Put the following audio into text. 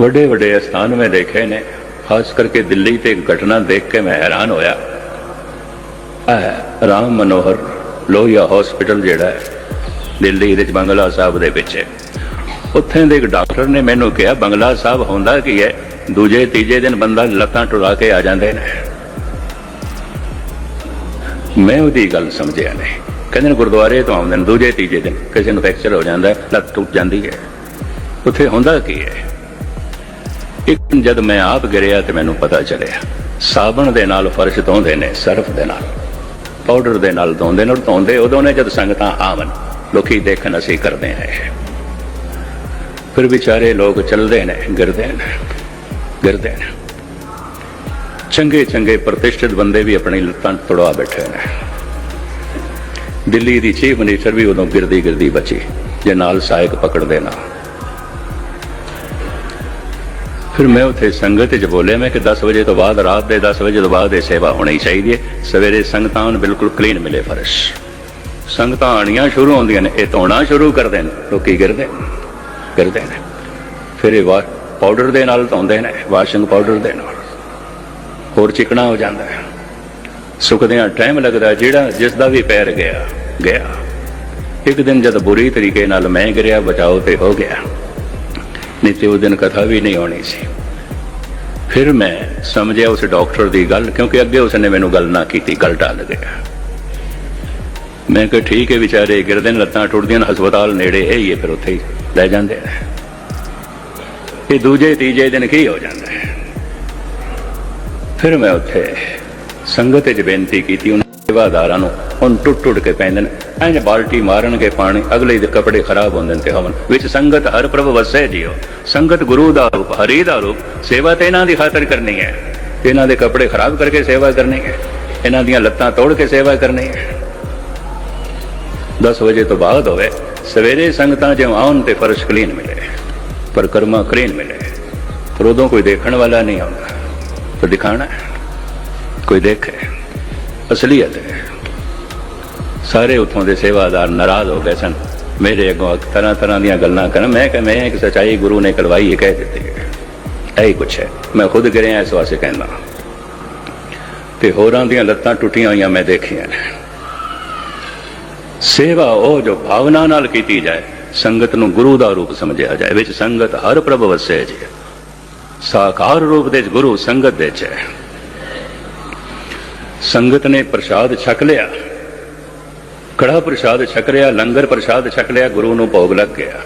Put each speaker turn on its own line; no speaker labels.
ਵੱਡੇ ਵੱਡੇ ਸਥਾਨ ਮੈਂ ਦੇਖੇ ਨੇ। ਖਾਸ ਕਰਕੇ ਦਿੱਲੀ ਤੇ ਇੱਕ ਘਟਨਾ ਦੇਖ ਕੇ ਮੈਂ ਹੈਰਾਨ ਹੋਇਆ। ਇਹ ਰਾਮ ਮਨੋਹਰ ਲੋਹੀਆ ਹਸਪੀਟਲ ਜਿਹੜਾ ਹੈ, ਦਿੱਲੀ ਦੇ ਬੰਗਲਾ ਸਾਹਿਬ ਦੇ ਵਿੱਚ। ਉੱਥੇ ਦੇ ਇੱਕ ਡਾਕਟਰ ਨੇ ਮੈਨੂੰ ਕਿਹਾ, ਬੰਗਲਾ ਸਾਹਿਬ ਹੁੰਦਾ ਕੀ ਹੈ? ਦੂਜੇ, ਤੀਜੇ ਦਿਨ ਬੰਦਾ ਲੱਤਾਂ ਟੁਰਾ ਕੇ ਆ ਜਾਂਦੇ ਨੇ। ਮੈਂ ਉਹਦੀ ਗੱਲ ਸਮਝਿਆ ਨਹੀਂ। ਕਹਿੰਦੇ ਨੇ, ਗੁਰਦੁਆਰੇ ਤੋਂ ਆਉਂਦੇ ਨੇ, ਦੂਜੇ, ਤੀਜੇ ਦਿਨ ਕਿਸੇ ਨੂੰ ਫ੍ਰੈਕਚਰ ਹੋ ਜਾਂਦਾ, ਲੱਤ ਟੁੱਟ ਜਾਂਦੀ ਹੈ। ਉੱਥੇ ਹੁੰਦਾ ਕੀ ਹੈ? ਇੱਕ ਜਦ ਮੈਂ ਆਪ ਗਿਰਿਆ ਤੇ ਮੈਨੂੰ ਪਤਾ ਚੱਲਿਆ, ਸਾਬਣ ਦੇ ਨਾਲ ਫਰਸ਼ ਧੋਂਦੇ ਨੇ, ਸਰਫ ਦੇ ਨਾਲ। ਪਾਊਡਰ ਦੇ ਨਾਲ ਧੋਂਦੇ ਨੇ ਔਰ ਧੋਂਦੇ ਉਦੋਂ ਨੇ ਜਦ ਸੰਗਤਾਂ ਆਵਨ ਲੋਕੀ ਦੇਖਣ ਅਸੀਂ ਕਰਦੇ ਹਾਂ ਫਿਰ ਵਿਚਾਰੇ ਲੋਕ ਚੱਲਦੇ ਨੇ, ਗਿਰਦੇ ਨੇ ਗਿਰਦੇ ਨੇ। ਚੰਗੇ ਚੰਗੇ ਪ੍ਰਤਿਸ਼ਠਿਤ ਬੰਦੇ ਵੀ ਆਪਣੀ ਲੱਤਾਂ ਤੋੜਵਾ ਬੈਠੇ ਨੇ। ਦਿੱਲੀ ਦੀ ਚੀਫ ਮਿਨਿਸਟਰ ਵੀ ਉਦੋਂ ਗਿਰਦੀ ਗਿਰਦੀ ਬਚੀ, ਜੇ ਨਾਲ ਸਹਾਇਕ ਪਕੜਦੇ ਨਾ। ਫਿਰ ਮੈਂ ਉੱਥੇ ਸੰਗਤ 'ਚ ਬੋਲਿਆ ਮੈਂ ਕਿ 10 ਵਜੇ ਤੋਂ ਬਾਅਦ ਰਾਤ ਦੇ 10 ਵਜੇ ਤੋਂ ਬਾਅਦ ਇਹ ਸੇਵਾ ਹੋਣੀ ਚਾਹੀਦੀ ਹੈ। ਸਵੇਰੇ ਸੰਗਤਾਂ ਨੂੰ ਬਿਲਕੁਲ ਕਲੀਨ ਮਿਲੇ ਫਰਸ਼। ਸੰਗਤਾਂ ਆਣੀਆਂ ਸ਼ੁਰੂ ਹੁੰਦੀਆਂ ਨੇ ਇਹ ਧੋਣਾ ਸ਼ੁਰੂ ਕਰਦੇ ਨੇ। ਲੋਕੀ ਗਿਰਦੇ ਨੇ, ਗਿਰਦੇ ਨੇ। ਫਿਰ ਇਹ ਵਾ ਪਾਊਡਰ ਦੇ ਨਾਲ ਧੋਂਦੇ ਨੇ ਵਾਸ਼ਿੰਗ ਪਾਊਡਰ ਦੇ ਨਾਲ। ਹੋਰ ਚਿਕਣਾ ਹੋ ਜਾਂਦਾ ਹੈ। ਸੁੱਕਦਿਆਂ ਟਾਈਮ ਲੱਗਦਾ ਜਿਹੜਾ ਜਿਸ ਦਾ ਵੀ ਪੈਰ ਗਿਆ ਗਿਆ। ਇੱਕ ਦਿਨ ਜਦ ਬੁਰੀ ਤਰੀਕੇ ਨਾਲ ਮੈਂ ਗਿਰਿਆ ਬਚਾਓ ਤੇ ਹੋ ਗਿਆ। ਨਹੀਂ ਤੇ ਉਹ ਦਿਨ ਕਥਾ ਵੀ ਨਹੀਂ ਹੋਣੀ ਸੀ। ਫਿਰ ਮੈਂ ਸਮਝਿਆ ਉਸ ਡਾਕਟਰ ਦੀ ਗੱਲ, ਕਿਉਂਕਿ ਅੱਗੇ ਉਸਨੇ ਮੈਨੂੰ ਗੱਲ ਨਾ ਕੀਤੀ, ਗੱਲ ਟਾਲ ਗਿਆ ਮੈਂ ਕਿਹਾ, ਠੀਕ ਹੈ ਵਿਚਾਰੇ, ਗਿਰਦੇ ਨੇ ਲੱਤਾਂ ਟੁੱਟਦੀਆਂ ਹਸਪਤਾਲ ਨੇੜੇ ਹੈ ਹੀ ਹੈ, ਫਿਰ ਉੱਥੇ ਹੀ ਲੈ ਜਾਂਦੇ ਨੇ ਇਹ ਦੂਜੇ, ਤੀਜੇ ਦਿਨ ਕੀ ਹੋ ਜਾਂਦਾ ਹੈ? ਫਿਰ ਮੈਂ ਉੱਥੇ ਸੰਗਤ 'ਚ ਬੇਨਤੀ ਕੀਤੀ ਉਹਨਾਂ ਸੇਵਾਦਾਰਾਂ ਨੂੰ ਹੁਣ ਟੁੱਟ ਟੁੱਟ ਕੇ ਪੈਂਦੇ ਨੇ ਐਂ ਬਾਲਟੀ ਮਾਰਨਗੇ ਪਾਣੀ, ਅਗਲੇ ਦੇ ਕੱਪੜੇ ਖਰਾਬ ਹੁੰਦੇ ਨੇ ਤੇ ਹਵਨ। ਵਿੱਚ ਸੰਗਤ ਹਰ ਪ੍ਰਭ ਵਸੈ ਜਿਓ ਸੰਗਤ ਗੁਰੂ ਦਾ ਰੂਪ, ਹਰੀ ਦਾ ਰੂਪ, ਸੇਵਾ ਤੇ ਇਹਨਾਂ ਦੀ ਖਾਤਰ ਕਰਨੀ ਹੈ। ਇਹਨਾਂ ਦੇ ਕੱਪੜੇ ਖਰਾਬ ਕਰਕੇ ਸੇਵਾ ਕਰਨੀ ਹੈ। ਇਹਨਾਂ ਦੀਆਂ ਲੱਤਾਂ ਤੋੜ ਕੇ ਸੇਵਾ ਕਰਨੀ ਹੈ। 10 ਵਜੇ ਤੋਂ ਬਾਅਦ ਹੋਵੇ, ਸਵੇਰੇ ਸੰਗਤਾਂ ਜਿਉਂ ਆਉਣ ਤੇ ਫਰਸ਼ ਕਲੀਨ ਮਿਲੇ। ਪਰ ਕਰਮਾ ਕਲੀਨ ਮਿਲੇ। ਪਰ ਉਦੋਂ ਕੋਈ ਦੇਖਣ ਵਾਲਾ ਨਹੀਂ ਆਉਂਦਾ। ਤਾਂ ਦਿਖਾਣਾ ਕੋਈ ਦੇਖੇ। ਅਸਲੀਅਤ ਹੈ। ਸਾਰੇ ਉਥੋਂ ਦੇ ਸੇਵਾਦਾਰ ਨਾਰਾਜ਼ ਹੋ ਗਏ ਸਨ। ਮੇਰੇ ਅੱਗੋਂ ਤਰ੍ਹਾਂ ਤਰ੍ਹਾਂ ਦੀਆਂ ਗੱਲਾਂ ਕਰਨ। ਮੈਂ ਕਿ ਮੈਂ ਇੱਕ ਸਚਾਈ ਗੁਰੂ ਨੇ ਕਰਵਾਈ ਹੈ ਕਹਿ ਦਿੱਤੀ ਹੈ। ਕੁਛ ਹੈ। ਮੈਂ ਖੁਦ ਗਿਰਿਆ ਇਸ ਵਾਸਤੇ ਕਹਿੰਦਾ ਤੇ ਹੋਰਾਂ ਦੀਆਂ ਲੱਤਾਂ ਟੁੱਟੀਆਂ ਹੋਈਆਂ ਮੈਂ ਦੇਖੀਆਂ ਨੇ। ਸੇਵਾ ਉਹ ਜੋ ਭਾਵਨਾ ਨਾਲ ਕੀਤੀ ਜਾਏ, ਸੰਗਤ ਨੂੰ ਗੁਰੂ ਦਾ ਰੂਪ ਸਮਝਿਆ ਜਾਏ, ਵਿੱਚ ਸੰਗਤ ਹਰ ਪ੍ਰਭ ਵਸੇ ਜੀ ਸਾਕਾਰ ਰੂਪ ਦੇ ਗੁਰੂ ਸੰਗਤ ਦੇ ਚ ਹੈ। ਸੰਗਤ ਨੇ ਪ੍ਰਸ਼ਾਦ ਛਕ ਲਿਆ। ਕੜਾ ਪ੍ਰਸ਼ਾਦ ਛਕ ਲਿਆ, ਲੰਗਰ ਪ੍ਰਸ਼ਾਦ ਛਕ ਲਿਆ, ਗੁਰੂ ਨੂੰ ਭੋਗ ਲੱਗ ਗਿਆ।